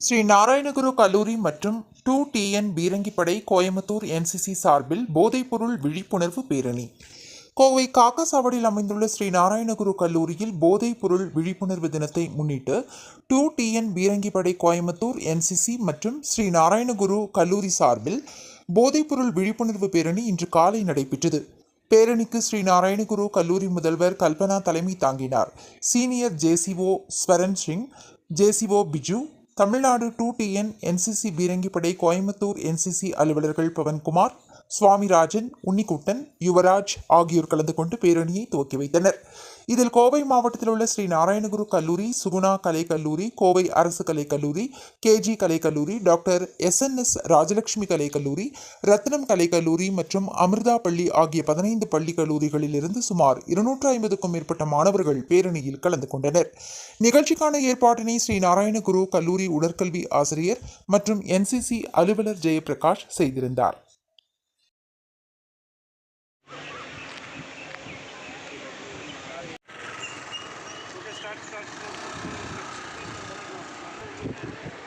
ஸ்ரீ நாராயணகுரு கல்லூரி மற்றும் two TN பீரங்கிப்படை கோயம்புத்தூர் என்சிசி சார்பில் போதைப்பொருள் விழிப்புணர்வு பேரணி. கோவை காக்கசாவடியில் அமைந்துள்ள ஸ்ரீ நாராயணகுரு கல்லூரியில் போதைப்பொருள் விழிப்புணர்வு தினத்தை முன்னிட்டு டூ டிஎன் பீரங்கிப்படை கோயம்புத்தூர் என்சிசி மற்றும் ஸ்ரீ நாராயணகுரு கல்லூரி சார்பில் போதைப்பொருள் விழிப்புணர்வு பேரணி இன்று காலை நடைபெற்றது. பேரணிக்கு ஸ்ரீ நாராயணகுரு கல்லூரி முதல்வர் கல்பனா தலைமை தாங்கினார். Senior JCO Swaran Singh JCO Biju Tamil Nadu two TN NCC பீரங்கிப்படை Coimbatore NCC அலுவலர்கள் பவன்குமார் சுவாமிராஜன் உன்னிக்குட்டன் யுவராஜ் ஆகியோர் கலந்து கொண்டு பேரணியை துவக்கி வைத்தனர். இதில் கோவை மாவட்டத்தில் உள்ள ஸ்ரீ நாராயணகுரு கல்லூரி சுகுணா கலை கல்லூரி கோவை அரசு கலை கல்லூரி கேஜி கலை கல்லூரி doctor S N S Rajalakshmi கலைக் கல்லூரி ரத்னம் கலை கல்லூரி மற்றும் அமிர்தா பள்ளி ஆகிய பதினைந்து பள்ளி கல்லூரிகளிலிருந்து சுமார் இருநூற்று ஐம்பதுக்கும் மேற்பட்ட மாணவர்கள் பேரணியில் கலந்து கொண்டனர். நிகழ்ச்சிக்கான ஏற்பாட்டினை ஸ்ரீ நாராயணகுரு கல்லூரி உடற்கல்வி ஆசிரியர் மற்றும் என்சிசி அலுவலர் ஜெயபிரகாஷ் செய்திருந்தார். Thank you.